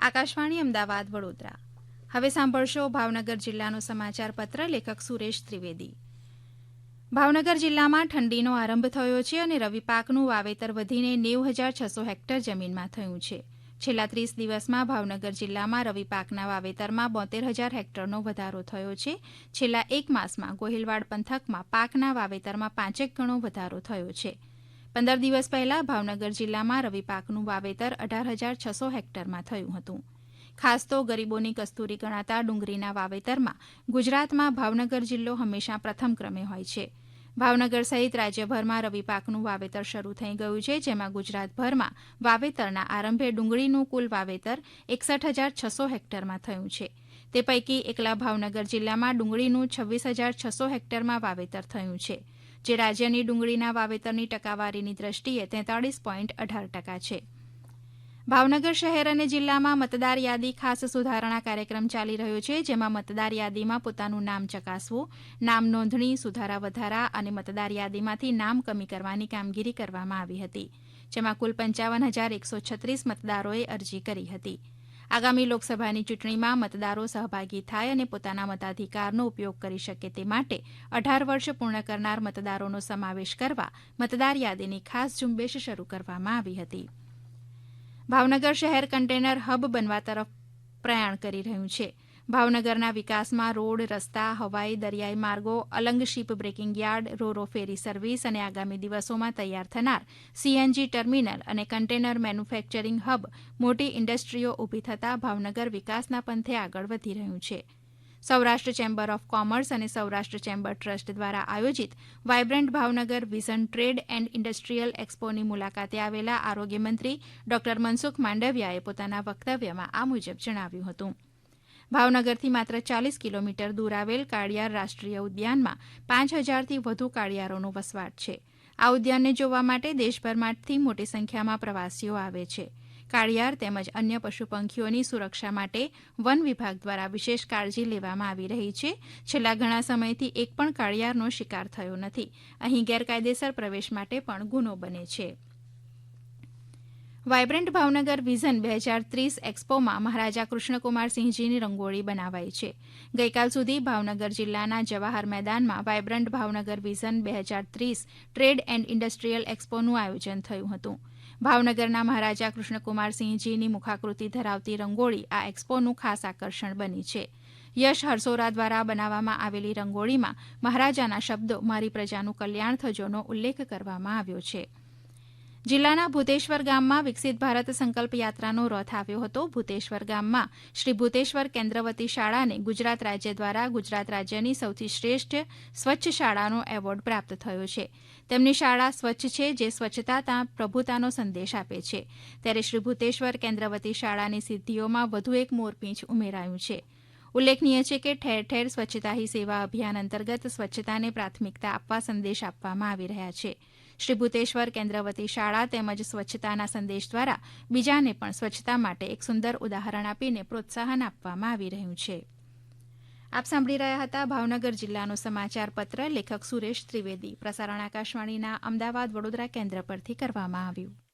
આકાશવાણી, અમદાવાદ, વડોદરા. હવે સાંભળશો ભાવનગર જિલ્લાનો સમાચાર પત્ર, લેખક સુરેશ ત્રિવેદી. ભાવનગર જિલ્લામાં ઠંડીનો આરંભ થયો છે અને રવિ પાકનું વાવેતર વધીને નેવ હજાર છસો હેક્ટર જમીનમાં થયું છે. છેલ્લા ત્રીસ દિવસમાં ભાવનગર જિલ્લામાં રવિ પાકના વાવેતરમાં બોતેર હજાર હેક્ટરનો વધારો થયો છે. છેલ્લા એક માસમાં ગોહિલવાડ પંથકમાં પાકના વાવેતરમાં પાંચેક ગણો વધારો થયો છે. પંદર દિવસ પહેલા ભાવનગર જિલ્લામાં રવિ પાકનું વાવેતર અઢાર હજાર છસો હેક્ટરમાં થયું હતું. ખાસ તો ગરીબોની કસ્તુરી ગણાતા ડુંગળીના વાવેતરમાં ગુજરાતમાં ભાવનગર જિલ્લો હંમેશા પ્રથમ ક્રમે હોય છે. ભાવનગર સહિત રાજ્યભરમાં રવિ પાકનું વાવેતર શરૂ થઈ ગયું છે, જેમાં ગુજરાતભરમાં વાવેતરના આરંભે ડુંગળીનું કુલ વાવેતર એકસઠ હજાર છસો હેક્ટરમાં થયું છે. તે પૈકી એકલા ભાવનગર જિલ્લામાં ડુંગળીનું છવ્વીસ હજાર છસો હેક્ટરમાં વાવેતર થયું છે. જે રાજ્યની ડુંગળીના વાવેતરની ટકાવારીની દ્રષ્ટિએ તેતાળીસ પોઈન્ટ અઢાર ટકા છે. ભાવનગર શહેર અને જિલ્લામાં મતદાર યાદી ખાસ સુધારણા કાર્યક્રમ ચાલી રહ્યો છે, જેમાં મતદાર યાદીમાં પોતાનું નામ ચકાસવું, નામ નોંધણી, સુધારા વધારા અને મતદાર યાદીમાંથી નામ કમી કરવાની કામગીરી કરવામાં આવી હતી, જેમાં કુલ પંચાવન હજાર એકસો છત્રીસ મતદારોએ અરજી કરી હતી. આગામી લોકસભાની ચૂંટણીમાં મતદારો સહભાગી થાય અને પોતાના મતાધિકારનો ઉપયોગ કરી શકે તે માટે અઢાર વર્ષ પૂર્ણ કરનાર મતદારોનો સમાવેશ કરવા મતદાર યાદીની ખાસ ઝુંબેશ શરૂ કરવામાં આવી હતી. ભાવનગર શહેર કન્ટેનર હબ બનવા તરફ પ્રયાણ કરી રહ્યું છે. ભાવનગરના વિકાસમાં રોડ, રસ્તા, હવાઈ, દરિયાઈ માર્ગો, Alang ship breaking yard ro ro ferry service અને આગામી દિવસોમાં તૈયાર થનાર સીએનજી ટર્મિનલ અને કન્ટેનર મેન્યુફેક્ચરિંગ હબ મોટી ઇન્ડસ્ટ્રીઓ ઊભી થતાં ભાવનગર વિકાસના પંથે આગળ વધી રહ્યું છે. સૌરાષ્ટ્ર ચેમ્બર ઓફ કોમર્સ અને સૌરાષ્ટ્ર ચેમ્બર ટ્રસ્ટ દ્વારા આયોજિત vibrant Bhavnagar vision trade and industrial એક્સપોની મુલાકાતે આવેલા આરોગ્યમંત્રી ડોક્ટર મનસુખ માંડવિયાએ પોતાના વક્તવ્યમાં આ મુજબ જણાવ્યું હતું. ભાવનગરથી માત્ર ચાલીસ કિલોમીટર દૂર આવેલ કાળિયાર રાષ્ટ્રીય ઉદ્યાનમાં પાંચ હજારથી વધુ કાળિયારોનો વસવાટ છે. આ ઉદ્યાનને જોવા માટે દેશભરમાંથી મોટી સંખ્યામાં પ્રવાસીઓ આવે છે. કાળિયાર તેમજ અન્ય પશુ પંખીઓની સુરક્ષા માટે વન વિભાગ દ્વારા વિશેષ કાળજી લેવામાં આવી રહી છે. છેલ્લા ઘણા સમયથી એક પણ કાળિયારનો શિકાર થયો નથી. અહીં ગેરકાયદેસર પ્રવેશ માટે પણ ગુનો બને છે. વાયબ્રન્ટ ભાવનગર વિઝન બે હજાર ત્રીસ એક્સપોમાં મહારાજા કૃષ્ણકુમારસિંહજીની રંગોળી બનાવાઈ છે. ગઈકાલ સુધી ભાવનગર જિલ્લાના જવાહર મેદાનમાં વાયબ્રન્ટ ભાવનગર વિઝન બે હજાર ત્રીસ ટ્રેડ એન્ડ ઇન્ડસ્ટ્રીયલ એક્સપોનું આયોજન થયું હતું. ભાવનગરના મહારાજા કૃષ્ણકુમારસિંહજીની મુખાકૃતિ ધરાવતી રંગોળી આ એક્સપોનું ખાસ આકર્ષણ બની છે. યશ હરસોરા દ્વારા બનાવવામાં આવેલી રંગોળીમાં મહારાજાના શબ્દો, મારી પ્રજાનું કલ્યાણ થજોનો ઉલ્લેખ કરવામાં આવ્યો છે. જિલ્લાના ભૂતેશ્વર ગામમાં વિકસિત ભારત સંકલ્પ યાત્રાનો રથ આવ્યો હતો. ભૂતેશ્વર ગામમાં શ્રી ભૂતેશ્વર કેન્દ્રવતી શાળાને ગુજરાત રાજ્ય દ્વારા ગુજરાત રાજ્યની સૌથી શ્રેષ્ઠ સ્વચ્છ શાળાનો એવોર્ડ પ્રાપ્ત થયો છે. તેમની શાળા સ્વચ્છ છે, જે સ્વચ્છતા ત્યાં પ્રભુતાનો સંદેશ આપે છે. ત્યારે શ્રી ભૂતેશ્વર કેન્દ્રવતી શાળાની સિદ્ધિઓમાં વધુ એક મોરપીંછ ઉમેરાયું છે. ઉલ્લેખનીય છે કે ઠેર ઠેર સ્વચ્છતા હી સેવા અભિયાન અંતર્ગત સ્વચ્છતાને પ્રાથમિકતા આપવા સંદેશ આપવામાં આવી રહ્યા છે. શ્રી ભૂતેશ્વર કેન્દ્રવતી શાળા તેમજ સ્વચ્છતાના સંદેશ દ્વારા બીજાને પણ સ્વચ્છતા માટે એક સુંદર ઉદાહરણ આપીને પ્રોત્સાહન આપવામાં આવી રહ્યું છે. આપ સાંભળી રહ્યા હતા ભાવનગર જિલ્લાનો સમાચાર પત્ર લેખક સુરેશ ત્રિવેદી. પ્રસારણ આકાશવાણીના અમદાવાદ વડોદરા કેન્દ્ર પરથી કરવામાં આવ્યું.